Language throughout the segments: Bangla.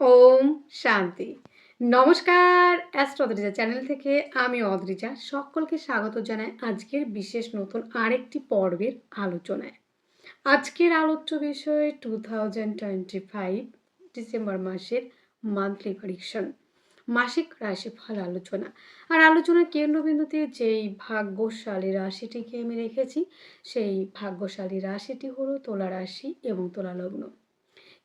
ওম শান্তি। নমস্কার অ্যাস্ট্রো অদ্রিজা চ্যানেল থেকে আমি অদ্রিজা। সকলকে স্বাগত জানাই আজকের বিশেষ নতুন আরেকটি পর্বের আলোচনায়। আজকের আলোচ্য বিষয় two thousand twenty five, December মাসের মান্থলি প্রেডিকশন মাসিক রাশিফল আলোচনা। আর আলোচনার কেন্দ্রবিন্দুতে যেই ভাগ্যশালী রাশিটিকে আমি রেখেছি, সেই ভাগ্যশালী রাশিটি হলো তোলা রাশি এবং তোলা লগ্ন।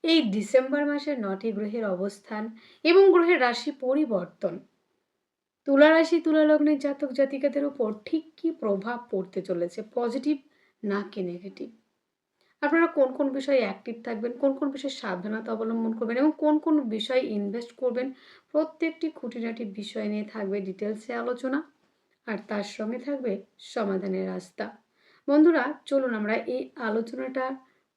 এই ডিসেম্বর মাসের নটি গ্রহের অবস্থান এবং গ্রহের রাশি পরিবর্তন। তুলা রাশি, তুলা লগ্নের জাতক জাতিকাদের উপর ঠিক কী প্রভাব পড়তে চলেছে পজিটিভ না কি নেগেটিভ আপনারা কোন কোন বিষয়ে অ্যাক্টিভ থাকবেন, কোন কোন বিষয়ে সাবধানতা অবলম্বন করবেন এবং কোন কোন বিষয়ে ইনভেস্ট করবেন, প্রত্যেকটি খুঁটিনাটি বিষয় নিয়ে থাকবে ডিটেলসে আলোচনা। আর তার সঙ্গে থাকবে সমাধানের রাস্তা। বন্ধুরা, চলুন আমরা এই আলোচনাটা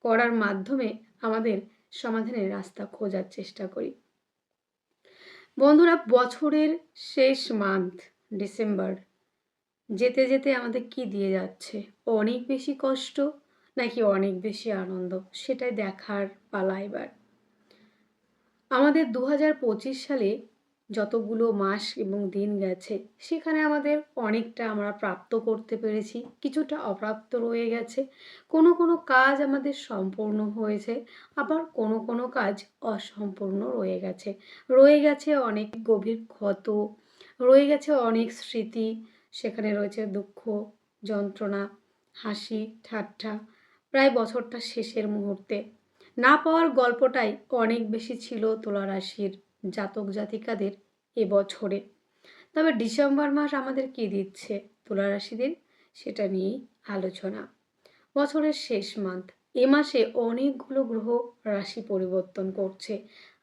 করার মাধ্যমে আমাদের সমাধানের রাস্তা খোঁজার চেষ্টা করি। বন্ধুরা, বছরের শেষ মান্থ ডিসেম্বর যেতে যেতে আমাদের কি দিয়ে যাচ্ছে? অনেক বেশি কষ্ট নাকি অনেক বেশি আনন্দ? সেটাই দেখার পালা এবার। আমাদের দু হাজার পঁচিশ সালে যতগুলো মাস এবং দিন গেছে, সেখানে আমাদের অনেকটা আমরা প্রাপ্ত করতে পেরেছি। কিছুটা অপ্রাপ্ত রয়ে গেছে। কোনো কোনো কাজ আমাদের সম্পূর্ণ হয়েছে, আবার কোনো কোনো কাজ অসম্পূর্ণ রয়ে গেছে। রয়ে গেছে অনেক গভীর ক্ষত, রয়ে গেছে অনেক স্মৃতি, সেখানে রয়েছে দুঃখ, যন্ত্রণা, হাসি, ঠাট্টা, প্রায় বছরটা শেষের মুহূর্তে। না পাওয়ার গল্পটাই অনেক বেশি ছিল তুলা রাশির জাতক জাতিকাদের এবছরে তবে ডিসেম্বর মাস আমাদের কি দিচ্ছে তুলা রাশিদের সেটা নিয়েই আলোচনা। বছরের শেষ মান্থ, এ মাসে অনেকগুলো গ্রহ রাশি পরিবর্তন করছে।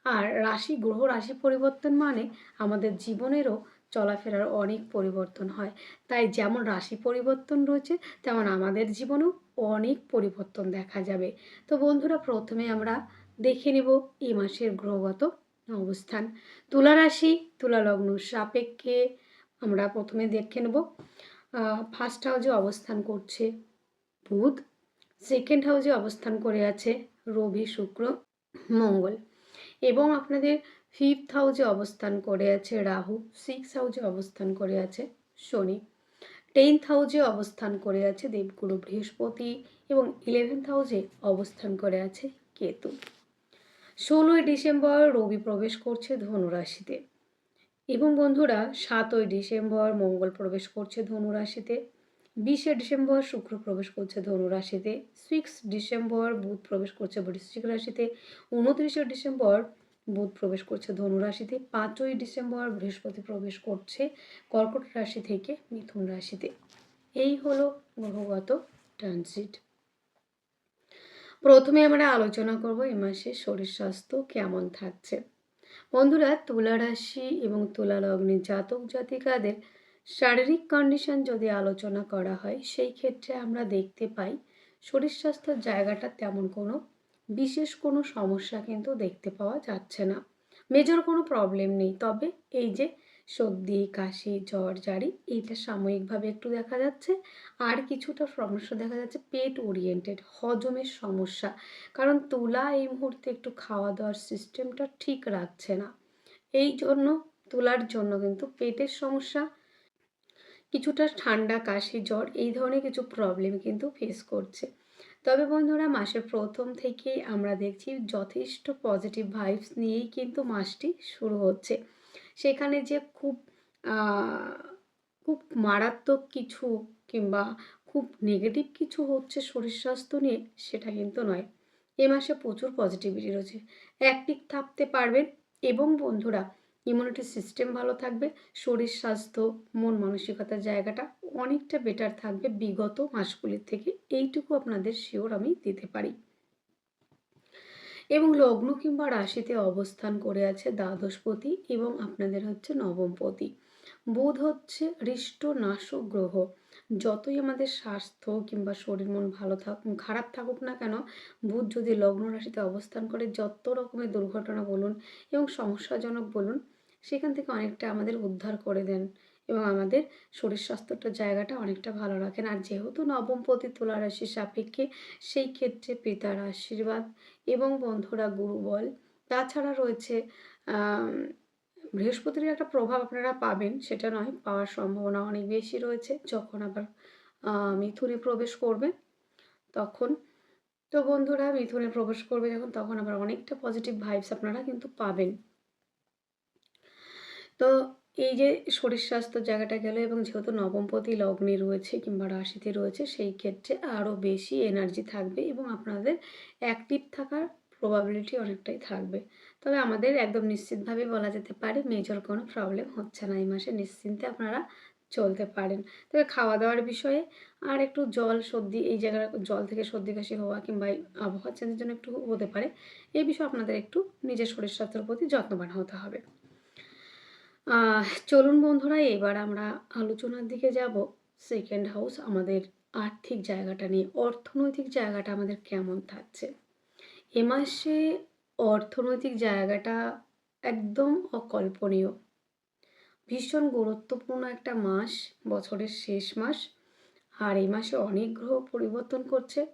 আর রাশি, গ্রহ রাশি পরিবর্তন মানে আমাদের জীবনেরও চলাফেরার অনেক পরিবর্তন হয়। তাই যেমন রাশি পরিবর্তন রয়েছে, তেমন আমাদের জীবনেও অনেক পরিবর্তন দেখা যাবে। তো বন্ধুরা, প্রথমে আমরা দেখে নেব এই মাসের গ্রহগত অবস্থান। তুলা রাশি, তুলা লগ্ন সাপেক্ষে আমরা প্রথমে দেখে নেব ফার্স্ট হাউজে অবস্থান করছে বুধ সেকেন্ড হাউজে অবস্থান করে আছে রবি, শুক্র, মঙ্গল এবং আপনাদের ফিফথ হাউজে অবস্থান করে আছে রাহু সিক্স হাউজে অবস্থান করে আছে শনি টেন্থ হাউজে অবস্থান করে আছে দেবগুরু বৃহস্পতি এবং ইলেভেন্থ হাউজে অবস্থান করে আছে কেতু। ষোলোই ডিসেম্বর রবি প্রবেশ করছে ধনুরাশিতে। এবং বন্ধুরা, সাতই ডিসেম্বর মঙ্গল প্রবেশ করছে ধনুরাশিতে, বিশে ডিসেম্বর শুক্র প্রবেশ করছে ধনুরাশিতে, সিক্স ডিসেম্বর বুধ প্রবেশ করছে বৃশ্চিক রাশিতে, উনত্রিশে ডিসেম্বর বুধ প্রবেশ করছে ধনুরাশিতে, পাঁচই ডিসেম্বর বৃহস্পতি প্রবেশ করছে কর্কট রাশি থেকে মিথুন রাশিতে। এই হলো গ্রহগত ট্রানজিট। প্রথমে আমরা আলোচনা করব এই মাসে শরীর স্বাস্থ্য কেমন থাকছে। বন্ধুরা তুলা রাশি এবং তুলা লগ্নের জাতক জাতিকাদের শারীরিক কন্ডিশন যদি আলোচনা করা হয়, সেই ক্ষেত্রে আমরা দেখতে পাই শরীর স্বাস্থ্যের জায়গাটা তেমন কোনো বিশেষ কোনো সমস্যা কিন্তু দেখতে পাওয়া যাচ্ছে না। মেজর কোনো প্রবলেম নেই। তবে এই যে সর্দি, কাশি, জ্বর, জারি এইটা সাময়িকভাবে একটু দেখা যাচ্ছে। আর কিছুটা সমস্যা দেখা যাচ্ছে পেট ওরিয়েন্টেড হজমের সমস্যা। কারণ তুলা এই মুহূর্তে একটু খাওয়া দাওয়ার সিস্টেমটা ঠিক রাখছে না। এই জন্য, তুলার জন্য কিন্তু পেটের সমস্যা, কিছুটা ঠান্ডা, কাশি, জ্বর এই ধরনের কিছু প্রবলেম কিন্তু ফেস করছে। তবে বন্ধুরা, মাসের প্রথম থেকেই আমরা দেখছি যথেষ্ট পজিটিভ ভাইবস নিয়েই কিন্তু মাসটি শুরু হচ্ছে। সেখানে যে খুব খুব মারাত্মক কিছু কিংবা খুব নেগেটিভ কিছু হচ্ছে শরীর স্বাস্থ্য নিয়ে, সেটা কিন্তু নয়। এ মাসে প্রচুর পজিটিভিটি রয়েছে। অ্যাক্টিভ থাকতে পারবেন এবং বন্ধুরা ইমিউনিটি সিস্টেম ভালো থাকবে, শরীর স্বাস্থ্য, মন মানসিকতার জায়গাটা অনেকটা বেটার থাকবে বিগত মাসগুলির থেকে। এইটুকু আপনাদের শিওর আমি দিতে পারি। এবং লগ্ন কিংবা রাশিতে অবস্থান করে আছে দ্বাদশপতি এবং আপনাদের হচ্ছে নবমপতি। বুধ হচ্ছে হৃষ্ট নাশক গ্রহ। যতই আমাদের স্বাস্থ্য কিংবা শরীর মন ভালো থাক, খারাপ থাকুক না কেন, বুধ যদি লগ্ন রাশিতে অবস্থান করে, যত রকমের দুর্ঘটনা বলুন এবং সমস্যাজনক বলুন, সেখান থেকে অনেকটা আমাদের উদ্ধার করে দেন। এবং আমাদের শরীর স্বাস্থ্যটার জায়গাটা অনেকটা ভালো রাখেন। আর যেহেতু নবমপতি তুলা রাশির সাপেক্ষে সেই ক্ষেত্রে পিতার আশীর্বাদ এবং বন্ধুরা গুরুবল তাছাড়া রয়েছে বৃহস্পতির একটা প্রভাব আপনারা পাবেন, সেটা নয়, পাওয়ার সম্ভাবনা অনেক বেশি রয়েছে। যখন আবার মিথুনে প্রবেশ করবে, তখন, তো বন্ধুরা মিথুনে প্রবেশ করবে যখন, তখন আবার অনেকটা পজিটিভ ভাইবস আপনারা কিন্তু পাবেন। তো এই যে শরীর স্বাস্থ্য জায়গাটা গেল এবং যেহেতু নবমপতি লগ্নে রয়েছে কিংবা রাশিতে রয়েছে, সেই ক্ষেত্রে আরও বেশি এনার্জি থাকবে এবং আপনাদের অ্যাক্টিভ থাকার প্রবাবিলিটি অনেকটাই থাকবে। তবে আমাদের একদম নিশ্চিতভাবে বলা যেতে পারে মেজর কোনো প্রবলেম হচ্ছে না এই মাসে, নিশ্চিন্তে আপনারা চলতে পারেন। তবে খাওয়া দাওয়ার বিষয়ে আর একটু জল সর্দি, এই জায়গার জল থেকে সর্দি কাশি হওয়া কিংবা আবহাওয়া চেঞ্জের জন্য একটু হতে পারে। এই বিষয়ে আপনাদের একটু নিজের শরীর স্বাস্থ্যের প্রতি যত্নবান হতে হবে। চলুন বন্ধুরা, এবার আমরা আলোচনার দিকে যাব। সেকেন্ড হাউস আমাদের আর্থিক জায়গাটা নিয়ে, অর্থনৈতিক জায়গাটা আমাদের কেমন থাকছে? এ মাসে অর্থনৈতিক জায়গাটা একদম অকল্পনীয়। ভীষণ গুরুত্বপূর্ণ একটা মাস, বছরের শেষ মাস, আর এই মাসে অনেক গ্রহ পরিবর্তন করছে,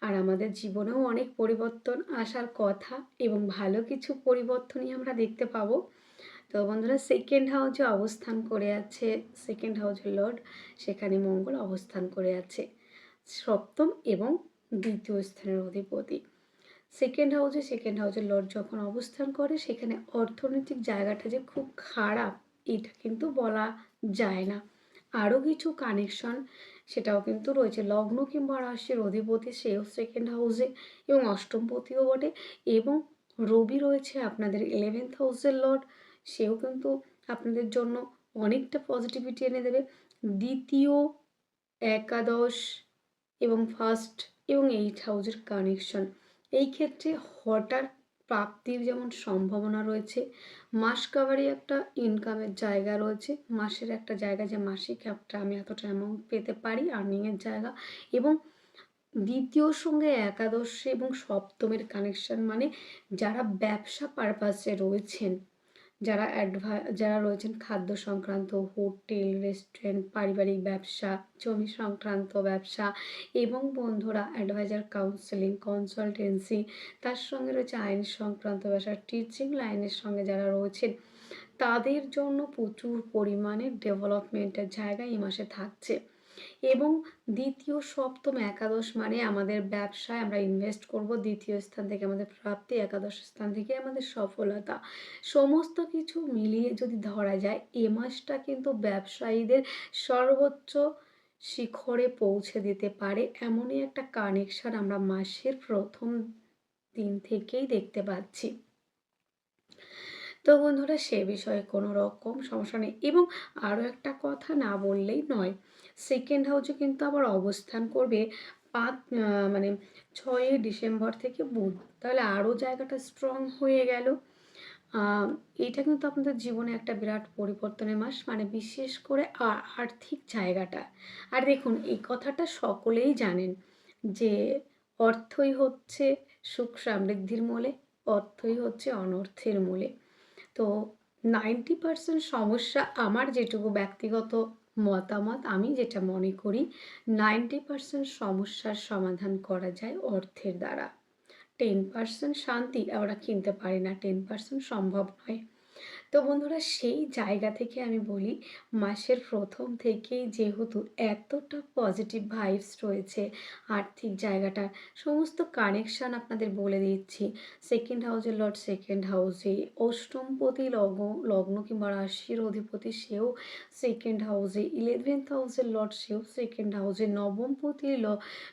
আর আমাদের জীবনেও অনেক পরিবর্তন আসার কথা এবং ভালো কিছু পরিবর্তনই আমরা দেখতে পাবো। তো বন্ধুরা সেকেন্ড হাউসে অবস্থান করে আছে সেকেন্ড হাউসের লর্ড সেখানে মঙ্গল অবস্থান করে আছে, সপ্তম এবং দ্বিতীয় স্থানের অধিপতি। সেকেন্ড হাউসে সেকেন্ড হাউসের লর্ড যখন অবস্থান করে, সেখানে অর্থনৈতিক জায়গাটা যে খুব খারাপ, এটা কিন্তু বলা যায় না। আরও কিছু কানেকশন সেটাও কিন্তু রয়েছে। লগ্ন কিংবা রাশির অধিপতি সেও সেকেন্ড হাউসে এবং অষ্টমপতিও বটে এবং রবি রয়েছে আপনাদের ইলেভেন্থ হাউসের লর্ড সেও কিন্তু আপনাদের জন্য অনেকটা পজিটিভিটি এনে দেবে। দ্বিতীয় একাদশ এবং ফার্স্ট এবং এইট হাউজের কানেকশন এই ক্ষেত্রে হঠাৎ প্রাপ্তির যেমন সম্ভাবনা রয়েছে, মাস কাভারি একটা ইনকামের জায়গা রয়েছে। মাসের একটা জায়গা যে মাসিক একটা আমি এতটা অ্যামাউন্ট পেতে পারি আর্নিংয়ের জায়গা এবং দ্বিতীয় সঙ্গে একাদশ এবং সপ্তমের কানেকশন মানে যারা ব্যবসা পারপাসে রয়েছেন। যারা অ্যাডভা যারা রয়েছেন খাদ্য সংক্রান্ত, হোটেল রেস্টুরেন্ট পারিবারিক ব্যবসা, জমি সংক্রান্ত ব্যবসা এবং বন্ধুরা অ্যাডভাইজার কাউন্সেলিং কনসালটেন্সি তার সঙ্গে রয়েছে আইন সংক্রান্ত ব্যবসা টিচিং লাইনের সঙ্গে যারা রয়েছেন, তাদের জন্য প্রচুর পরিমাণে ডেভেলপমেন্টের জায়গা এই মাসে থাকছে। এবং দ্বিতীয় সপ্তম একাদশ মানে আমাদের ব্যবসায় আমরা ইনভেস্ট করব। দ্বিতীয় স্থান থেকে আমাদের প্রাপ্তি, একাদশ স্থান থেকে আমাদের সফলতা। সমস্ত কিছু মিলিয়ে যদি ধরা যায়, এ মাসটা কিন্তু ব্যবসায়ীদের সর্বোচ্চ শিখরে পৌঁছে দিতে পারে। এমনই একটা কানেকশন আমরা মাসের প্রথম দিন থেকেই দেখতে পাচ্ছি। তো বন্ধুরা, সে বিষয়ে কোনো রকম সমস্যা নেই। এবং আরও একটা কথা না বললেই নয় সেকেন্ড হাউসে কিন্তু আবার অবস্থান করবে পাঁচ মানে ছয়ই ডিসেম্বর থেকে বুধ। তাহলে আরও জায়গাটা স্ট্রং হয়ে গেল। এইটা কিন্তু আপনাদের জীবনে একটা বিরাট পরিবর্তনের মাস মানে বিশেষ করে আর্থিক জায়গাটা। আর দেখুন, এই কথাটা সকলেই জানেন যে অর্থই হচ্ছে সুখ সমৃদ্ধির মূলে, অর্থই হচ্ছে অনর্থের মূলে। তো নাইনটি পার্সেন্ট সমস্যা আমার যেটুকু ব্যক্তিগত মতামত আমি যেটা মনে করি নাইনটি পার্সেন্ট সমস্যার সমাধান করা যায় অর্থের দ্বারা। টেন পার্সেন্ট শান্তি আমরা কিনতে পারি না। টেন পার্সেন্ট সম্ভব নয়। তো বন্ধুরা সেই জায়গা থেকে আমি বলি, মাসের প্রথম থেকেই যেহেতু এতটা পজিটিভ ভাইবস রয়েছে আর্থিক জায়গাটা, সমস্ত কানেকশান আপনাদের বলে দিচ্ছি। সেকেন্ড হাউসের লর্ড সেকেন্ড হাউসে অষ্টমপতি লগ্ন লগ্ন কিংবা রাশির অধিপতি সেও সেকেন্ড হাউসে ইলেভেন্থ হাউসের লর্ড সেও সেকেন্ড হাউসে নবমপতি ল,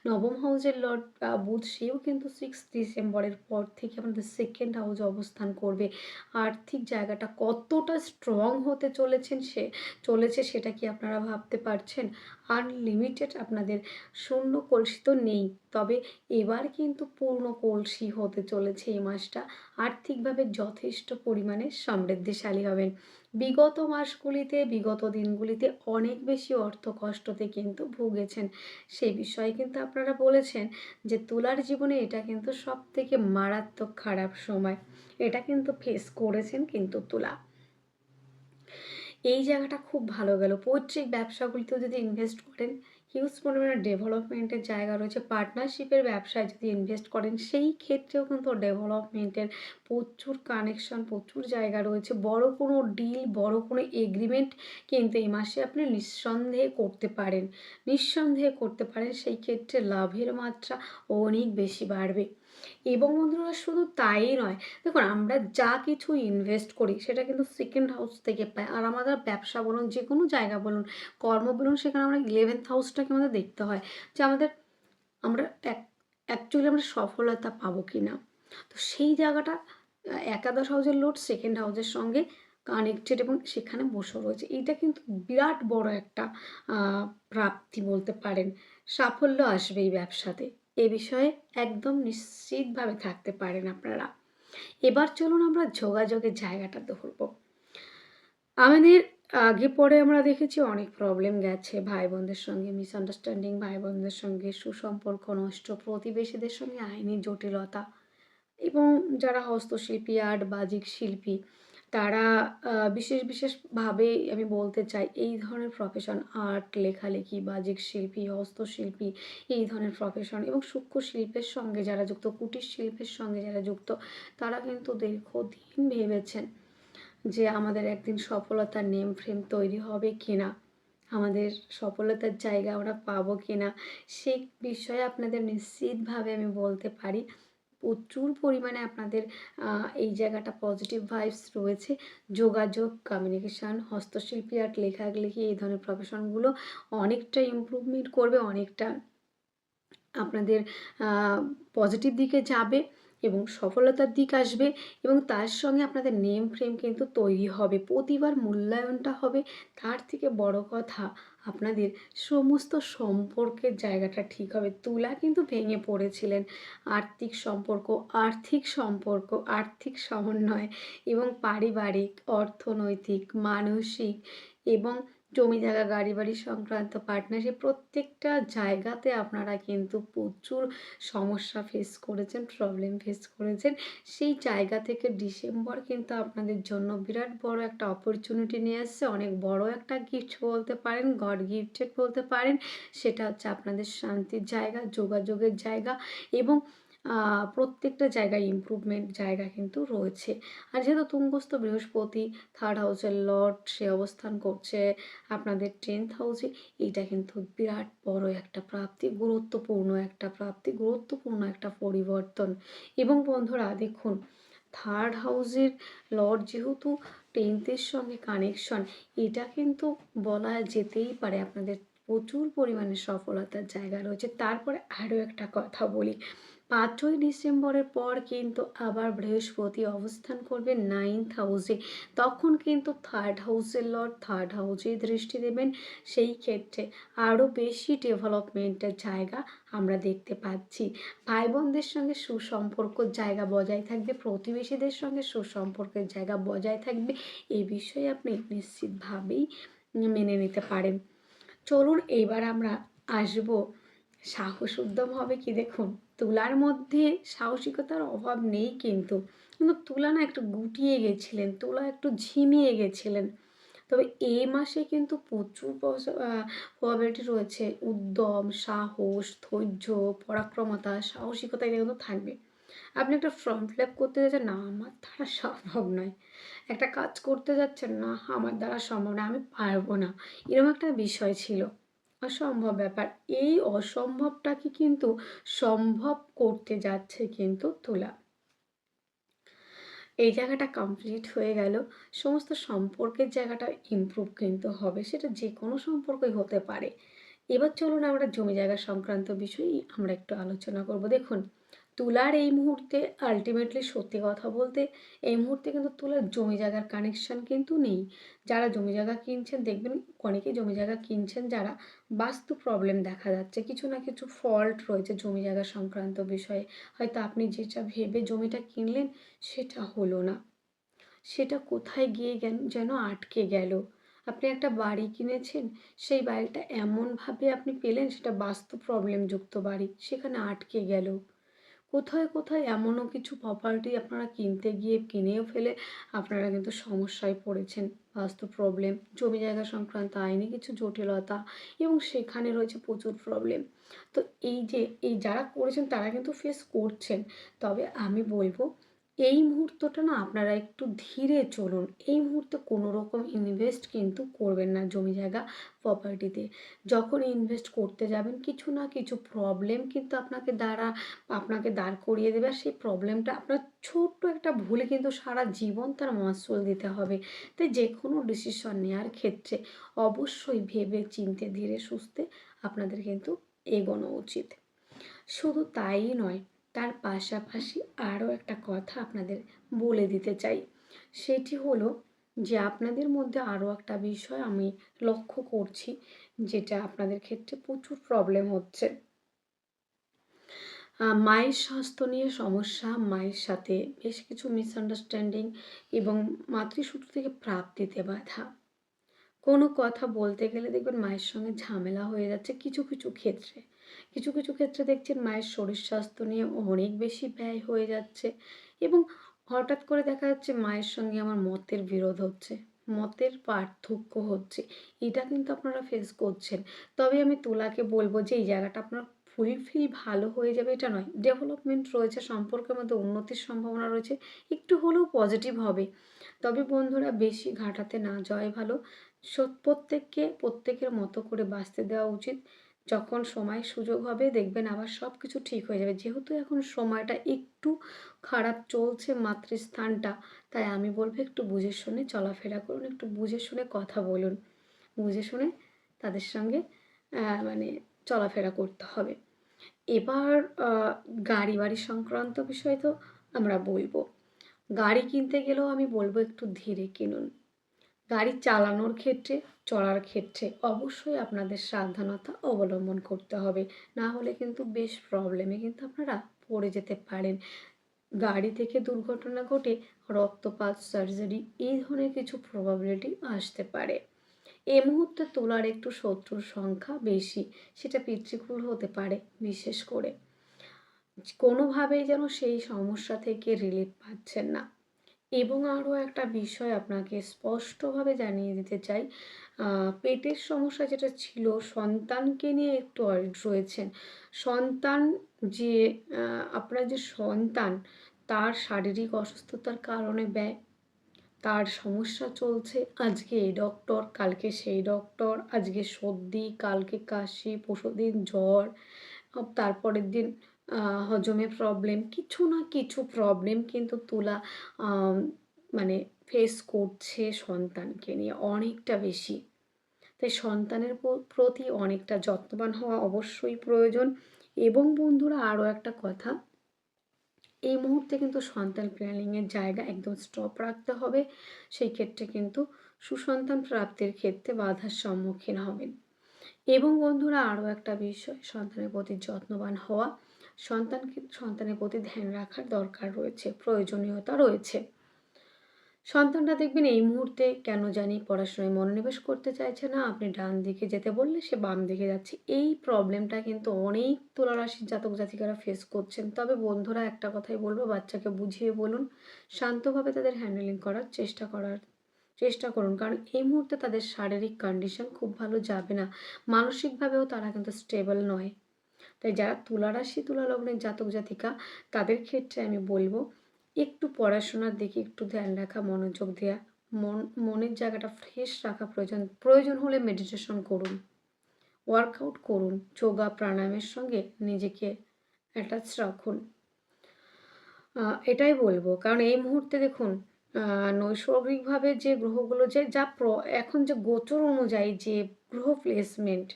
নবম হাউসের লর্ড বুধ সেও কিন্তু সিক্স ডিসেম্বরের পর থেকে আমাদের সেকেন্ড হাউসে অবস্থান করবে। আর্থিক জায়গাটা কতটা স্ট্রং হতে চলেছেন সে, চলেছে সেটা কি আপনারা ভাবতে পারছেন? আনলিমিটেড আপনাদের শূন্য কলসি তো নেই, তবে এবার কিন্তু পূর্ণ কলসি হতে চলেছে এই মাসটা। আর্থিকভাবে যথেষ্ট পরিমাণে সমৃদ্ধিশালী হবেন। বিগত মাসগুলিতে, বিগত দিনগুলিতে অনেক বেশি অর্থ কষ্টতে কিন্তু ভুগেছেন। সেই বিষয়ে কিন্তু আপনারা বলেছেন যে, তুলার জীবনে এটা কিন্তু সব থেকে মারাত্মক খারাপ সময়। এটা কিন্তু ফেস করেছেন কিন্তু তুলা। এই জায়গাটা খুব ভালো গেল। পৈতৃক ব্যবসাগুলিতেও যদি ইনভেস্ট করেন হিউজ পরিমাণে ডেভেলপমেন্টের জায়গা রয়েছে। পার্টনারশিপের ব্যবসায় যদি ইনভেস্ট করেন, সেই ক্ষেত্রেও কিন্তু ডেভেলপমেন্টের প্রচুর কানেকশন প্রচুর জায়গা রয়েছে। বড় কোনো ডিল বড় কোনো এগ্রিমেন্ট কিন্তু এই মাসে আপনি নিঃসন্দেহে করতে পারেন। নিঃসন্দেহে করতে পারেন, সেই ক্ষেত্রে লাভের মাত্রা অনেক বেশি বাড়বে। এবং বন্ধুরা, শুধু তাই নয়, দেখুন আমরা যা কিছু ইনভেস্ট করি সেটা কিন্তু সেকেন্ড হাউস থেকে পাই। আর আমাদের ব্যবসা বলুন যে কোনো জায়গা বলুন, কর্ম বলুন, সেখানে আমরা ইলেভেন্থ হাউসটাকে আমাদের দেখতে হয় যে আমাদের, আমরা অ্যাকচুয়ালি আমরা সফলতা পাবো কি না তো সেই জায়গাটা একাদশ হাউসের লোড সেকেন্ড হাউসের সঙ্গে কানেক্টেড এবং সেখানে বসে রয়েছে। এইটা কিন্তু বিরাট বড় একটা প্রাপ্তি বলতে পারেন। সাফল্য আসবে এই ব্যবসাতে। এ বিষয়ে একদম নিশ্চিতভাবে থাকতে পারেন আপনারা। এবার চলুন আমরা যোগাযোগের জায়গাটা ধরব। আমাদের আগে পরে আমরা দেখেছি অনেক প্রবলেম গেছে ভাই বোনদের সঙ্গে মিসআন্ডারস্ট্যান্ডিং ভাই বোনদের সঙ্গে, সুসম্পর্ক নষ্ট, প্রতিবেশীদের সঙ্গে আইনি জটিলতা এবং যারা হস্তশিল্পী, আর্ট, বাজিক শিল্পী তারা বিশেষ, বিশেষভাবে আমি বলতে চাই, এই ধরনের প্রফেশন আর্ট লেখালেখি বাজিক শিল্পী, হস্তশিল্পী, এই ধরনের প্রফেশন এবং সূক্ষ্ম শিল্পের সঙ্গে যারা যুক্ত, কুটির শিল্পের সঙ্গে যারা যুক্ত, তারা কিন্তু দীর্ঘদিন ভেবেছেন যে আমাদের একদিন সফলতার নেম ফ্রেম তৈরি হবে কিনা, আমাদের সফলতার জায়গা আমরা পাবো কিনা, সেই বিষয়ে আপনাদের নিশ্চিতভাবে আমি বলতে পারি। প্রচুর পরিমাণে আপনাদের এই জায়গাটা পজিটিভ ভাইবস রয়েছে। যোগাযোগ কমিউনিকেশান হস্তশিল্পী আর্ট লেখালেখি, এই ধরনের প্রফেশনগুলো অনেকটা ইম্প্রুভমেন্ট করবে, অনেকটা আপনাদের পজিটিভ দিকে যাবে এবং সফলতার দিক আসবে এবং তার সঙ্গে আপনাদের নেম ফ্রেম কিন্তু তৈরি হবে। প্রতিবার মূল্যায়নটা হবে। তার থেকে বড় কথা আপনাদের সমস্ত সম্পর্কের জায়গাটা ঠিক হবে। তুলা কিন্তু ভেঙে পড়েছিলেন। আর্থিক সম্পর্ক আর্থিক সম্পর্ক, আর্থিক সমন্বয় এবং পারিবারিক, অর্থনৈতিক, মানসিক এবং জমি জায়গা গাড়ি বাড়ি সংক্রান্ত পার্টনারশিপ প্রত্যেকটা জায়গাতে আপনারা কিন্তু প্রচুর সমস্যা ফেস করেছেন প্রবলেম ফেস করেছেন। সেই জায়গা থেকে ডিসেম্বর কিন্তু আপনাদের জন্য বিরাট বড় একটা অপরচুনিটি নিয়ে আসছে। অনেক বড় একটা গিফট বলতে পারেন গড গিফটেড বলতে পারেন। সেটা হচ্ছে আপনাদের শান্তির জায়গা, যোগাযোগের জায়গা এবং প্রত্যেকটা জায়গায় ইম্প্রুভমেন্ট জায়গা কিন্তু রয়েছে। আর যেহেতু তুঙ্গস্থ বৃহস্পতি থার্ড হাউসের লর্ড সে অবস্থান করছে, আপনাদের টেন্থ হাউসে এইটা কিন্তু বিরাট বড় একটা প্রাপ্তি, গুরুত্বপূর্ণ একটা প্রাপ্তি, গুরুত্বপূর্ণ একটা পরিবর্তন। এবং বন্ধুরা, দেখুন থার্ড হাউসের লর্ড যেহেতু টেন্থের সঙ্গে কানেকশন এটা কিন্তু বলা যেতেই পারে আপনাদের প্রচুর পরিমাণে সফলতার জায়গা রয়েছে। তারপরে আরও একটা কথা বলি। পাঁচই ডিসেম্বরের পর কিন্তু আবার বৃহস্পতি অবস্থান করবে নাইন্থ হাউসে তখন কিন্তু থার্ড হাউসের লর্ড থার্ড হাউসে দৃষ্টি দেবেন। সেই ক্ষেত্রে আরও বেশি ডেভেলপমেন্টের জায়গা আমরা দেখতে পাচ্ছি। ভাই বোনদের সঙ্গে সুসম্পর্ক জায়গা বজায় থাকবে। প্রতিবেশীদের সঙ্গে সুসম্পর্কের জায়গা বজায় থাকবে। এই বিষয়ে আপনি নিশ্চিতভাবেই মেনে নিতে পারেন। চলুন এইবার আমরা আসব সাহস উদ্যম হবে কি দেখুন? তুলার মধ্যে সাহসিকতার অভাব নেই কিন্তু। কিন্তু তুলা না একটু গুটিয়ে গেছিলেন, তুলা একটু ঝিমিয়ে গেছিলেন। তবে এই মাসে কিন্তু প্রচুর প্রবাবিলিটি রয়েছে। উদ্যম, সাহস, ধৈর্য, পরাক্রমতা, সাহসিকতা এটা কিন্তু থাকবে। আপনি একটা ফর্ম ফিল আপ করতে যাচ্ছেন, না, আমার দ্বারা সম্ভব নয়। একটা কাজ করতে যাচ্ছেন, না, আমার দ্বারা সম্ভব না আমি পারব না। এরকম একটা বিষয় ছিল। অসম্ভব ব্যাপার। এই অসম্ভবটাকে কিন্তু সম্ভব করতে যাচ্ছে কিন্তু তোলা। এই জায়গাটা কমপ্লিট হয়ে গেল। সমস্ত সম্পর্কের জায়গাটা ইমপ্রুভ কিন্তু হবে। সেটা যে কোনো সম্পর্কই হতে পারে। এবার চলুন আমরা জমি জায়গা সংক্রান্ত বিষয়ে আমরা একটু আলোচনা করব। দেখুন তুলার এই মুহূর্তে আলটিমেটলি সত্যি কথা বলতে এই মুহূর্তে কিন্তু তুলার জমি জায়গার কানেকশান কিন্তু নেই। যারা জমি জায়গা কিনছেন, দেখবেন অনেকে জমি জায়গা কিনছেন যারা বাস্তু প্রবলেম দেখা যাচ্ছে। কিছু না কিছু ফল্ট রয়েছে জমি জায়গা সংক্রান্ত বিষয়ে। হয়তো আপনি যেটা ভেবে জমিটা কিনলেন, সেটা হলো না। সেটা কোথায় গিয়ে যেন আটকে গেল। আপনি একটা বাড়ি কিনেছেন, সেই বাড়িটা এমনভাবে আপনি পেলেন, সেটা বাস্তু প্রবলেমযুক্ত বাড়ি, সেখানে আটকে গেল। কোথায় কোথায় এমনও কিছু প্রপার্টি আপনারা কিনতে গিয়ে কিনেও ফেলে আপনারা কিন্তু সমস্যায় পড়েছেন। বাস্তু প্রবলেম জমি জায়গা সংক্রান্ত আইনি কিছু জটিলতা এবং সেখানে রয়েছে প্রচুর প্রবলেম তো এই যে, এই যারা করেছেন তারা কিন্তু ফেস করছেন। তবে আমি বলব এই মুহূর্তটা না আপনারা একটু ধীরে চলুন। এই মুহূর্তে কোনো রকম ইনভেস্ট কিন্তু করবেন না জমি জায়গা প্রপার্টিতে যখন ইনভেস্ট করতে যাবেন, কিছু না কিছু প্রবলেম কিন্তু আপনাকে দ্বারা, আপনাকে দাঁড় করিয়ে দেবে আর সেই প্রবলেমটা আপনার ছোট্ট একটা ভুলে কিন্তু সারা জীবন তার মাসুল দিতে হবে। তাই যে কোনো ডিসিশন নেওয়ার ক্ষেত্রে অবশ্যই ভেবে চিনতে, ধীরে সুস্থে আপনাদের কিন্তু এগোনো উচিত। শুধু তাই নয় তার পাশাপাশি আরও একটা কথা আপনাদের বলে দিতে চাই। সেটি হলো যে আপনাদের মধ্যে আরও একটা বিষয় আমি লক্ষ্য করছি, যেটা আপনাদের ক্ষেত্রে প্রচুর প্রবলেম হচ্ছে। মায়ের স্বাস্থ্য নিয়ে সমস্যা, মায়ের সাথে বেশ কিছু মিসআন্ডারস্ট্যান্ডিং এবং মাতৃসূত্র থেকে প্রাপ্তিতে বাধা। কোনো কথা বলতে গেলে দেখবেন মায়ের সঙ্গে ঝামেলা হয়ে যাচ্ছে কিছু কিছু ক্ষেত্রে। কিছু কিছু ক্ষেত্রে দেখছেন মায়ের শরীর স্বাস্থ্য নিয়ে অনেক বেশি ব্যয় হয়ে যাচ্ছে এবং হঠাৎ করে দেখা যাচ্ছে মায়ের সঙ্গে আমার মতের বিরোধ হচ্ছে, মতের পার্থক্য হচ্ছে। এটা কিন্তু আপনারা ফেস করছেন। তবে আমি তোলাকে বলব যে এই জায়গাটা আপনার ফুলফিল ভালো হয়ে যাবে, এটা নয়। ডেভেলপমেন্ট রয়েছে, সম্পর্কের মধ্যে উন্নতির সম্ভাবনা রয়েছে, একটু হলেও পজিটিভ হবে। তবে বন্ধুরা, বেশি ঘাটাতে না যাওয়াই ভালো। প্রত্যেককে প্রত্যেকের মতো করে বাঁচতে দেওয়া উচিত। যখন সময় সুযোগ হবে দেখবেন আবার সব কিছু ঠিক হয়ে যাবে। যেহেতু এখন সময়টা একটু খারাপ চলছে মাতৃস্থানটা, তাই আমি বলব একটু বুঝে শুনে চলাফেরা করুন, একটু বুঝে শুনে কথা বলুন। বুঝে শুনে তাদের সঙ্গে মানে চলাফেরা করতে হবে। এবার গাড়ি বাড়ি সংক্রান্ত বিষয় তো আমরা বলব। গাড়ি কিনতে গেলেও আমি বলব একটু ধীরে কিনুন। গাড়ি চালানোর ক্ষেত্রে, চলার ক্ষেত্রে অবশ্যই আপনাদের সাবধানতা অবলম্বন করতে হবে। না হলে কিন্তু বেশ প্রবলেমে কিন্তু আপনারা পড়ে যেতে পারেন। গাড়ি থেকে দুর্ঘটনা ঘটে রক্তপাত সার্জারি এই ধরনের কিছু প্রবাবিলিটি আসতে পারে। এ মুহূর্তে তোলার একটু শত্রুর সংখ্যা বেশি, সেটা পিতৃকুল হতে পারে বিশেষ করে। কোনোভাবেই যেন সেই সমস্যা থেকে রিলিফ পাচ্ছেন না। এবং আরও একটা বিষয় আপনাকে স্পষ্টভাবে জানিয়ে দিতে চাই। পেটের সমস্যা যেটা ছিল, সন্তানকে নিয়ে একটু অরিড রয়েছেন। সন্তান যে আপনার যে সন্তান, তার শারীরিক অসুস্থতার কারণে ব্যয়, তার সমস্যা চলছে। আজকে এই ডক্টর কালকে সেই ডক্টর আজকে সর্দি, কালকে কাশি, পরশুদিন জ্বর, তারপরের দিন হজমে প্রবলেম কিছু না কিছু প্রবলেম কিন্তু তুলা মানে ফেস করছে সন্তানকে নিয়ে অনেকটা বেশি। তাই সন্তানের প্রতি অনেকটা যত্নবান হওয়া অবশ্যই প্রয়োজন। এবং বন্ধুরা, আরও একটা কথা, এই মুহূর্তে কিন্তু সন্তান প্ল্যানিংয়ের জায়গা একদম স্টপ রাখতে হবে। সেই ক্ষেত্রে কিন্তু সুসন্তান প্রাপ্তির ক্ষেত্রে বাধার সম্মুখীন হবেন। এবং বন্ধুরা, আরও একটা বিষয়, সন্তানের প্রতি যত্নবান হওয়া। সন্তানকে, সন্তানের প্রতি ধ্যান রাখার দরকার রয়েছে, প্রয়োজনীয়তা রয়েছে। সন্তানটা দেখবেন এই মুহূর্তে কেন জানি পড়াশোনায় মনোনিবেশ করতে চাইছে না। আপনি ডান দিকে যেতে বললে সে বাম দিকে যাচ্ছে। এই প্রবলেমটা কিন্তু অনেক তুলারাশির জাতক জাতিকারা ফেস করছেন। তবে বন্ধুরা একটা কথাই বলব, বাচ্চাকে বুঝিয়ে বলুন, শান্তভাবে তাদের হ্যান্ডেলিং করার চেষ্টা করার, চেষ্টা করুন। কারণ এই মুহূর্তে তাদের শারীরিক কন্ডিশন খুব ভালো যাবে না। মানসিকভাবেও তারা কিন্তু স্টেবল নয়। তাই যারা তুলারাশি তুলা লগ্নের জাতক জাতিকা, তাদের ক্ষেত্রে আমি বলব, একটু পড়াশোনার দিকে একটু ধ্যান রাখা, মনোযোগ দেওয়া মন, মনের জায়গাটা ফ্রেশ রাখা প্রয়োজন। প্রয়োজন হলে মেডিটেশন করুন ওয়ার্কআউট করুন, যোগা প্রাণায়ামের সঙ্গে নিজেকে অ্যাটাচ রাখুন। এটাই বলব। কারণ এই মুহূর্তে দেখুন নৈসর্গিকভাবে যে গ্রহগুলো যে, যা প্র, এখন যে গোচর অনুযায়ী যে গ্রহ প্লেসমেন্ট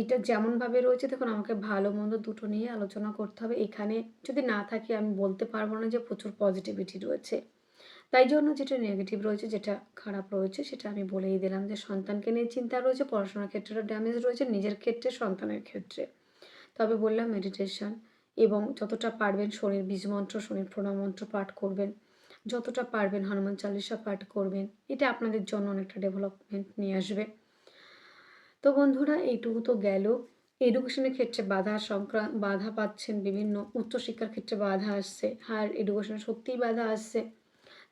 এটা যেমনভাবে রয়েছে, দেখুন আমাকে ভালো মন্দ দুটো নিয়ে আলোচনা করতে হবে। এখানে যদি না থাকে আমি বলতে পারব না যে প্রচুর পজিটিভিটি রয়েছে। তাই জন্য যেটা নেগেটিভ রয়েছে, যেটা খারাপ রয়েছে, সেটা আমি বলেই দিলাম যে সন্তানকে নিয়ে চিন্তা রয়েছে, পড়াশোনার ক্ষেত্রেও ড্যামেজ রয়েছে, নিজের ক্ষেত্রে, সন্তানের ক্ষেত্রে। তবে বললাম মেডিটেশন এবং যতটা পারবেন শনির বীজমন্ত্র শনির প্রণামন্ত্র পাঠ করবেন। যতটা পারবেন হনুমান চালিসা পাঠ করবেন। এটা আপনাদের জন্য অনেকটা ডেভেলপমেন্ট নিয়ে আসবে। তো বন্ধুরা, এইটুকু তো গেল। এডুকেশনের ক্ষেত্রে বাধা সংক্রান্ত বাধা পাচ্ছেন বিভিন্ন উচ্চশিক্ষার ক্ষেত্রে বাধা আসছে হায়ার এডুকেশনে সত্যিই বাধা আসছে।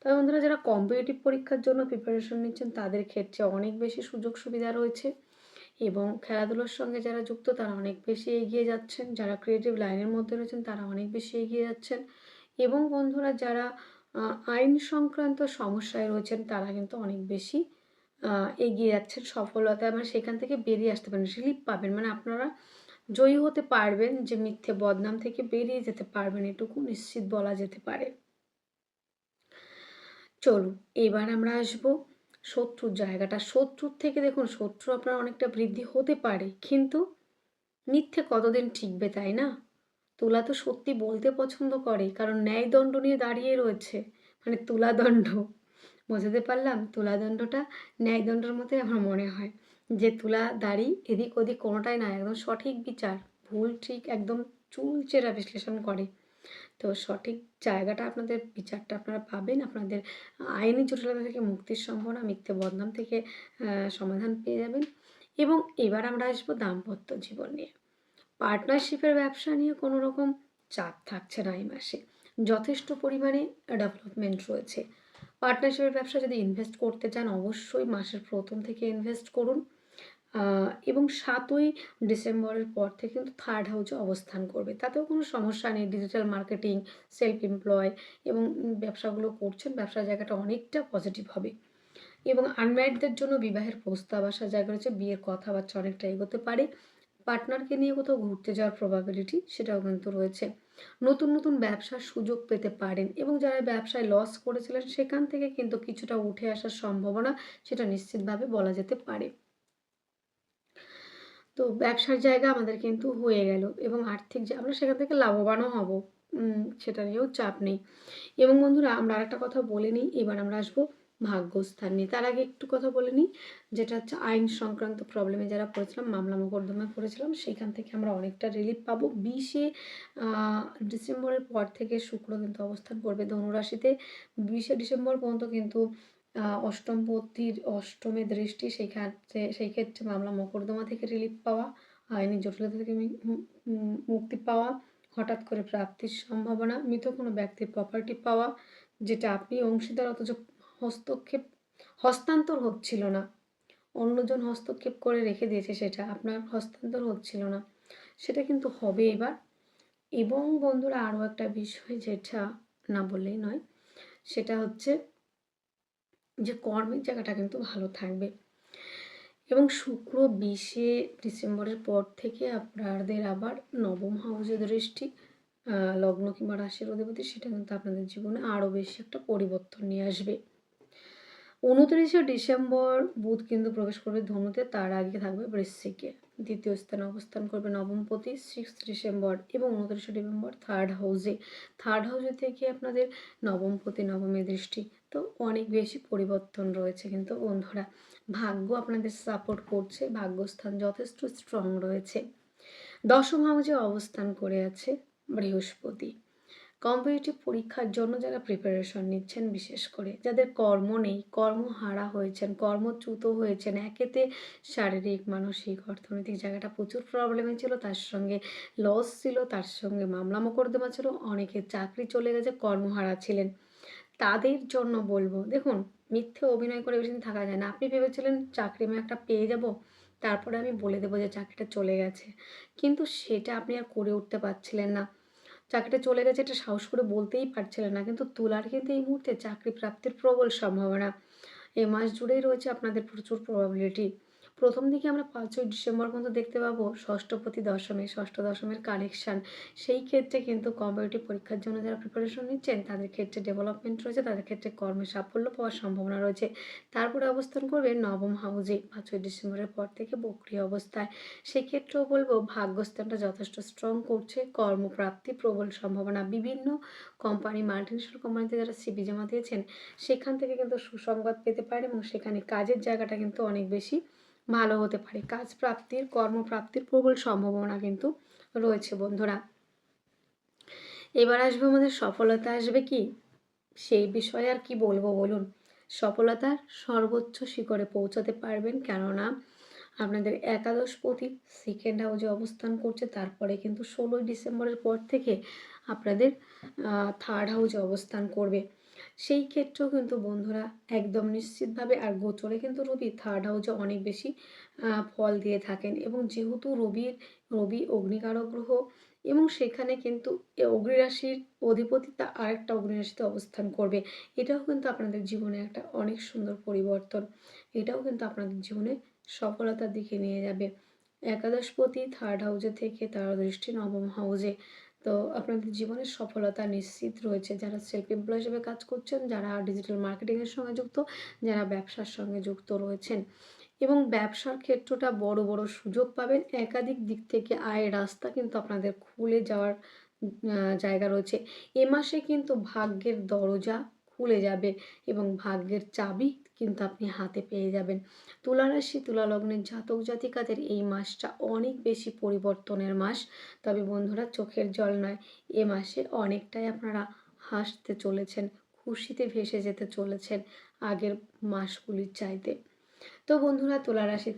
তবে বন্ধুরা, যারা কম্পিটিটিভ পরীক্ষার জন্য প্রিপারেশন নিচ্ছেন, তাদের ক্ষেত্রে অনেক বেশি সুযোগ সুবিধা রয়েছে এবং খেলাধুলোর সঙ্গে যারা যুক্ত, তারা অনেক বেশি এগিয়ে যাচ্ছেন। যারা ক্রিয়েটিভ লাইনের মধ্যে রয়েছেন, তারা অনেক বেশি এগিয়ে যাচ্ছেন এবং বন্ধুরা, যারা আইন সংক্রান্ত সমস্যায় রয়েছেন, তারা কিন্তু অনেক বেশি এগিয়ে যাচ্ছেন সফলতা মানে সেখান থেকে বেরিয়ে আসতে পারেন রিলিফ পাবেন। মানে আপনারা জয়ী হতে পারবেন যে মিথ্যে বদনাম থেকে বেরিয়ে যেতে পারবেন, এটুকু নিশ্চিত বলা যেতে পারে। চলুন, এবার আমরা আসব শত্রুর জায়গাটা। শত্রুর থেকে দেখুন, শত্রু আপনার অনেকটা বৃদ্ধি হতে পারে, কিন্তু মিথ্যে কতদিন ঠিকবে তাই না? তুলা তো সত্যি বলতে পছন্দ করে, কারণ ন্যায়দণ্ড নিয়ে দাঁড়িয়ে রয়েছে। মানে তুলাদণ্ড। বোঝাতে পারলাম তুলাদণ্ডটা ন্যায়দণ্ডের মতোই আমার মনে হয়। যে তুলা, দাড়ি এদিক ওদিক কোনোটাই না, একদম সঠিক বিচার, ভুল ঠিক একদম চুলচেরা বিশ্লেষণ করে। তো সঠিক জায়গাটা আপনাদের, বিচারটা আপনারা পাবেন, আপনাদের আইনি জটিলতা থেকে মুক্তির সম্ভাবনা, মিথ্যে বদনাম থেকে সমাধান পেয়ে যাবেন। এবং এবার আমরা আসব দাম্পত্য জীবন নিয়ে। পার্টনারশিপের ব্যবসা নিয়ে কোনো রকম চাপ থাকছে না এই মাসে। যথেষ্ট পরিমাণে ডেভেলপমেন্ট রয়েছে। পার্টনারশিপের ব্যবসা যদি ইনভেস্ট করতে চান, অবশ্যই মাসের প্রথম থেকে ইনভেস্ট করুন। এবং সাতই ডিসেম্বরের পর থেকে কিন্তু থার্ড হাউসে অবস্থান করবে। তাতেও কোনো সমস্যা নেই। ডিজিটাল মার্কেটিং সেলফ এমপ্লয় এবং ব্যবসাগুলো করছেন ব্যবসার জায়গাটা অনেকটা পজিটিভ হবে। এবং আনম্যারিডদের জন্য বিবাহের প্রস্তাব আসার জায়গা রয়েছে। বিয়ের কথাবার্তা অনেকটা এগোতে পারে। পার্টনারকে নিয়ে কোথাও ঘুরতে যাওয়ার প্রবাবিলিটি সেটাও কিন্তু রয়েছে। নতুন নতুন ব্যবসার সুযোগ পেতে পারেন এবং যারা ব্যবসায় লস করেছিলেন সেখান থেকে কিন্তু কিছুটা উঠে আসার সম্ভাবনা সেটা নিশ্চিতভাবে বলা যেতে পারে। তো ব্যবসার জায়গা আমাদের কিন্তু হয়ে গেল এবং আর্থিক আমরা সেখান থেকে লাভবানও হব সেটা নিয়েও চাপ নেই। এবং বন্ধুরা, আমরা আরেকটা কথা বলে নিই, এবার আমরা আসব ভাগ্যস্থান নিয়ে। তার আগে একটু কথা বলে নিই, যেটা হচ্ছে আইন সংক্রান্ত প্রবলেমে যারা পড়েছিলাম, মামলা মোকদ্দমায় পড়েছিলাম, সেখান থেকে আমরা অনেকটা রিলিফ পাবো। বিশে ডিসেম্বরের পর থেকে শুক্র কিন্তু অবস্থান করবে ধনুরাশিতে। বিশে ডিসেম্বর পর্যন্ত কিন্তু অষ্টমপতির অষ্টমে দৃষ্টি সেই ক্ষেত্রে সেই ক্ষেত্রে মামলা মোকদ্দমা থেকে রিলিফ পাওয়া, আইনি জটিলতা থেকে মুক্তি পাওয়া, হঠাৎ করে প্রাপ্তির সম্ভাবনা, মৃত কোনো ব্যক্তির প্রপার্টি পাওয়া, যেটা আপনি অংশীদার অথচ হস্তক্ষেপ, হস্তান্তর হচ্ছিল না। অন্যজন হস্তক্ষেপ করে রেখে দিয়েছে সেটা, আপনার হস্তান্তর হচ্ছিল না। সেটা কিন্তু হবে এবার। এবং বন্ধুরা, আরও একটা বিষয় যেটা না বললেই নয়, সেটা হচ্ছে যে কর্মের জায়গাটা কিন্তু ভালো থাকবে। এবং শুক্র বিশে ডিসেম্বরের পর থেকে আপনাদের আবার নবম হাউসে দৃষ্টি লগ্ন কিংবা রাশির অধিপতি, সেটা কিন্তু আপনাদের জীবনে আরও বেশি একটা পরিবর্তন নিয়ে আসবে। উনত্রিশে ডিসেম্বর বুধ কিন্তু প্রবেশ করবে ধনুতে, তার আগে থাকবে বৃশ্চিকে। দ্বিতীয় স্থানে অবস্থান করবে নবমপতি সিক্স ডিসেম্বর এবং উনত্রিশে ডিসেম্বর থার্ড হাউসে থার্ড হাউসে থেকে আপনাদের নবমপতি, নবমী দৃষ্টি। তো অনেক বেশি পরিবর্তন রয়েছে কিন্তু বন্ধুরা। ভাগ্য আপনাদের সাপোর্ট করছে, ভাগ্যস্থান যথেষ্ট স্ট্রং রয়েছে। দশম হাউসে অবস্থান করে আছে বৃহস্পতি। কম্পিটিটিভ পরীক্ষার জন্য যারা প্রিপারেশন নিচ্ছেন, বিশেষ করে যাদের কর্ম নেই, কর্ম হারা হয়েছেন, কর্মচ্যুত হয়েছেন, একেতে শারীরিক, মানসিক, অর্থনৈতিক জায়গাটা প্রচুর প্রবলেমে ছিল, তার সঙ্গে লস ছিল, তার সঙ্গে মামলা মোকদ্দমা ছিল, অনেকে চাকরি চলে গেছে কর্মহারা ছিলেন। তাদের জন্য বলব, দেখুন, মিথ্যে অভিনয় করে বেশি থাকা যায় না। আপনি ভেবেছিলেন চাকরি আমি একটা পেয়ে যাব, তারপরে আমি বলে দেবো যে চাকরিটা চলে গেছে। কিন্তু সেটা আপনি আর করে উঠতে পারছিলেন না। চাকরিটা চলে গেছে, এটা সাহস করে বলতেই পারছিলেন না। কিন্তু তোলার কিন্তু এই মুহূর্তে চাকরি প্রাপ্তির প্রবল সম্ভাবনা। এ মাস জুড়েই রয়েছে আপনাদের প্রচুর প্রবাবিলিটি প্রথম দিকে আমরা পাঁচই ডিসেম্বর পর্যন্ত দেখতে পাবো ষষ্ঠপতি দশমী, ষষ্ঠ দশমের কানেকশান সেই ক্ষেত্রে কিন্তু কম্পিটিটিভ পরীক্ষার জন্য যারা প্রিপারেশন নিচ্ছেন, তাদের ক্ষেত্রে ডেভেলপমেন্ট রয়েছে, তাদের ক্ষেত্রে কর্মে সাফল্য পাওয়ার সম্ভাবনা রয়েছে। তারপরে অবস্থান করবে নবম হাউজে পাঁচই ডিসেম্বরের পর থেকে বক্রিয় অবস্থায়। সেক্ষেত্রেও বলব ভাগ্যস্থানটা যথেষ্ট স্ট্রং করছে, কর্মপ্রাপ্তি, প্রবল সম্ভাবনা। বিভিন্ন কোম্পানি মাল্টিনেশনাল কোম্পানিতে যারা সিবি জমা দিয়েছেন, সেখান থেকে কিন্তু সুসংবাদ পেতে পারে এবং সেখানে কাজের জায়গাটা কিন্তু অনেক বেশি ভালো হতে পারে। কাজ প্রাপ্তির কর্মপ্রাপ্তির প্রবল সম্ভাবনা কিন্তু রয়েছে বন্ধুরা। এবার আসবে আমাদের সফলতা আসবে কি? সেই বিষয়ে আর কি বলব বলুন। সফলতার সর্বোচ্চ শিখরে পৌঁছাতে পারবেন কেননা আপনাদের একাদশপতি সেকেন্ড হাউজে অবস্থান করছে, তারপরে কিন্তু ষোলোই ডিসেম্বরের পর থেকে আপনাদের থার্ড হাউজে অবস্থান করবে। সেই ক্ষেত্রেও কিন্তু বন্ধুরা একদম নিশ্চিতভাবে আর গোচরে কিন্তু রবি থার্ড হাউসে অনেক বেশি ফল দিয়ে থাকেন এবং যেহেতু রবির, রবি অগ্নিকারক গ্রহ এবং সেখানে কিন্তু অগ্নিরাশির অধিপতি তা আরেকটা অগ্নিরাশিতে অবস্থান করবে। এটাও কিন্তু আপনাদের জীবনে একটা অনেক সুন্দর পরিবর্তন। এটাও কিন্তু আপনাদের জীবনে সফলতার দিকে নিয়ে যাবে। একাদশপতি থার্ড হাউসে থেকে তার দৃষ্টি নবম হাউসে তো আপনাদের জীবনের সফলতা নিশ্চিত রয়েছে। যারা সেলফ এমপ্লয় হিসেবে কাজ করছেন, যারা ডিজিটাল মার্কেটিংয়ের সঙ্গে যুক্ত, যারা ব্যবসার সঙ্গে যুক্ত রয়েছেন এবং ব্যবসার ক্ষেত্রটা বড় বড় সুযোগ পাবেন। একাধিক দিক থেকে আয়ের রাস্তা কিন্তু আপনাদের খুলে যাওয়ার জায়গা রয়েছে। এ মাসে কিন্তু ভাগ্যের দরজা খুলে যাবে এবং ভাগ্যের চাবি কিন্তু আপনি হাতে পেয়ে যাবেন। তুলারাশি, তুলালগ্নের জাতক জাতিকাদের এই মাসটা অনেক বেশি পরিবর্তনের মাস। তবে বন্ধুরা, চোখের জল নয়, এ মাসে অনেকটাই আপনারা হাসতে চলেছেন, খুশিতে ভেসে যেতে চলেছেন আগের মাসগুলির চাইতে। তো বন্ধুরা তুলা রাশি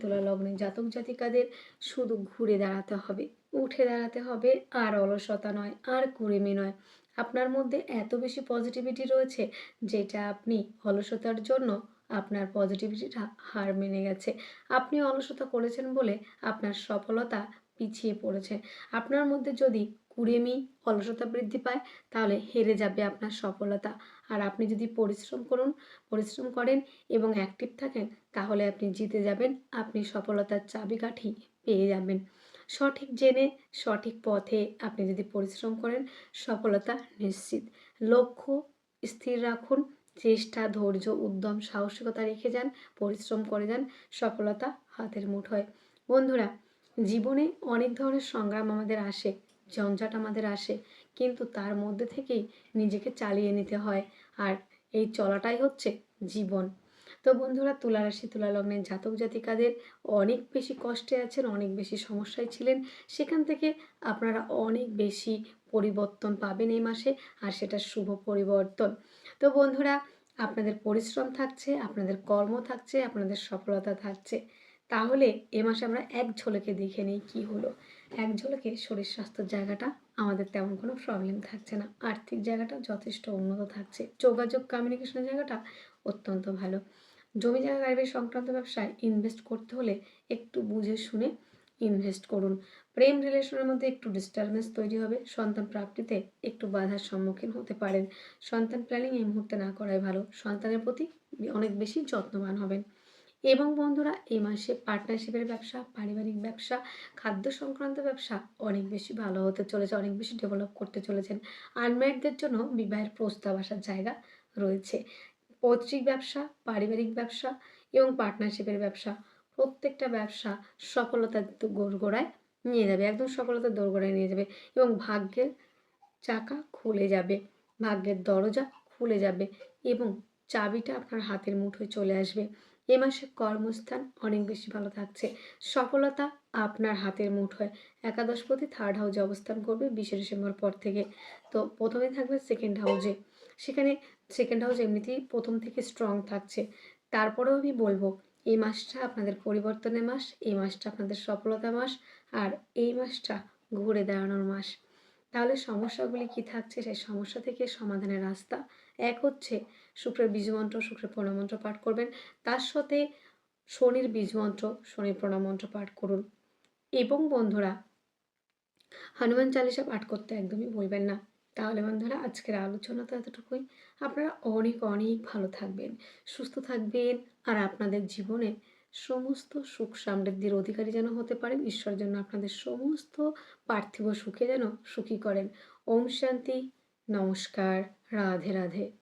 জাতক জাতিকাদের শুধু ঘুরে দাঁড়াতে হবে, উঠে দাঁড়াতে হবে, আর অলসতা নয়, আর কুড়েমি নয়। আপনার মধ্যে এত বেশি পজিটিভিটি রয়েছে, যেটা আপনি অলসতার জন্য আপনার পজিটিভিটির হার মেনে গেছে। আপনি অলসতা করেছেন বলে আপনার সফলতা পিছিয়ে পড়েছে। আপনার মধ্যে যদি কুড়েমি অলসতা বৃদ্ধি পায়, তাহলে হেরে যাবে আপনার সফলতা। আর আপনি যদি পরিশ্রম করুন, পরিশ্রম করেন এবং অ্যাক্টিভ থাকেন, তাহলে আপনি জিতে যাবেন, আপনি সফলতার চাবিকাঠি পেয়ে যাবেন। সঠিক জেনে, সঠিক পথে আপনি যদি পরিশ্রম করেন, সফলতা নিশ্চিত। লক্ষ্য স্থির রাখুন চেষ্টা, ধৈর্য, উদ্যম, সাহসিকতা রেখে যান, পরিশ্রম করে যান, সফলতা হাতের মুঠোয় বন্ধুরা, জীবনে অনেক ধরনের সংগ্রাম আমাদের আসে, ঝঞ্ঝাট আমাদের আসে, কিন্তু তার মধ্যে থেকেই নিজেকে চালিয়ে নিতে হয় আর এই চলাটাই হচ্ছে জীবন। তো বন্ধুরা তুলা রাশি তুলা লগ্নের জাতক জাতিকাদের অনেক বেশি কষ্টে আছেন, অনেক বেশি সমস্যায় ছিলেন। সেখান থেকে আপনারা অনেক বেশি পরিবর্তন পাবেন এই মাসে, আর সেটা শুভ পরিবর্তন। তো বন্ধুরা, আপনাদের পরিশ্রম থাকছে, আপনাদের কর্ম থাকছে, আপনাদের সফলতা থাকছে। তাহলে এ মাসে আমরা এক ঝলকে দেখে নিই কী হলো। এক ঝলকে শরীর স্বাস্থ্যের জায়গাটা, আমাদের তেমন কোনো প্রবলেম থাকছে না। আর্থিক জায়গাটা যথেষ্ট উন্নত থাকছে। যোগাযোগ কমিউনিকেশনের জায়গাটা অত্যন্ত ভালো। জমি জায়গা, গাড়ি সংক্রান্ত ব্যবসায় ইনভেস্ট করতে হলে একটু বুঝে শুনে ইনভেস্ট করুন। প্রেম রিলেশনের মধ্যে একটু ডিস্টারবেন্স তৈরি হবে। সন্তান প্রাপ্তিতে একটু বাধার সম্মুখীন হতে পারেন। সন্তান প্ল্যানিং এই মুহূর্তে না করাই ভালো। সন্তানের প্রতি অনেক বেশি যত্নবান হবেন। এবং বন্ধুরা, এই মাসে পার্টনারশিপের ব্যবসা, পারিবারিক ব্যবসা, খাদ্য সংক্রান্ত ব্যবসা অনেক বেশি ভালো হতে চলেছে, অনেক বেশি ডেভেলপ করতে চলেছেন। আনম্যারিডদের জন্য বিবাহের প্রস্তাব আসার জায়গা রয়েছে। পৈতৃক ব্যবসা, পারিবারিক ব্যবসা এবং পার্টনারশিপের ব্যবসা, প্রত্যেকটা ব্যবসা সফলতার গোড়গোড়ায় নিয়ে যাবে। একদম সফলতার দোরগোড়ায় নিয়ে যাবে এবং ভাগ্যের চাকা খুলে যাবে। ভাগ্যের দরজা খুলে যাবে এবং চাবিটা আপনার হাতের মুঠোয় চলে আসবে। এ মাসে কর্মস্থান অনেক বেশি ভালো থাকছে। সফলতা আপনার হাতের মুঠোয়। একাদশপতি থার্ড হাউজে অবস্থান করবে বিশে ডিসেম্বর পর থেকে। তো প্রথমে থাকবে সেকেন্ড হাউজে সেখানে সেকেন্ড হাউস এমনিতেই প্রথম থেকে স্ট্রং থাকছে। তারপরেও আমি বলব এই মাসটা আপনাদের পরিবর্তনের মাস, এই মাসটা আপনাদের সফলতা মাস, আর এই মাসটা ঘুরে দাঁড়ানোর মাস। তাহলে সমস্যাগুলি কি থাকছে? সেই সমস্যা থেকে সমাধানের রাস্তা এক হচ্ছে শুক্রের বীজমন্ত্র শুক্রের প্রণামন্ত্র পাঠ করবেন। তার সাথে শনির বীজমন্ত্র শনির প্রণামন্ত্র পাঠ করুন। এবং বন্ধুরা, হনুমান চালিসা পাঠ করতে একদমই বলবেন না। তাহলে বন্ধুরা, আজকের আলোচনা তো এতটুকুই। আপনারা অনেক অনেক ভালো থাকবেন, সুস্থ থাকবেন, আর আপনাদের জীবনে সমস্ত সুখ সমৃদ্ধির অধিকারী যেন হতে পারেন, ঈশ্বর যেন আপনাদের সমস্ত পার্থিব সুখে যেন সুখী করেন। ওম শান্তি, নমস্কার, রাধে রাধে।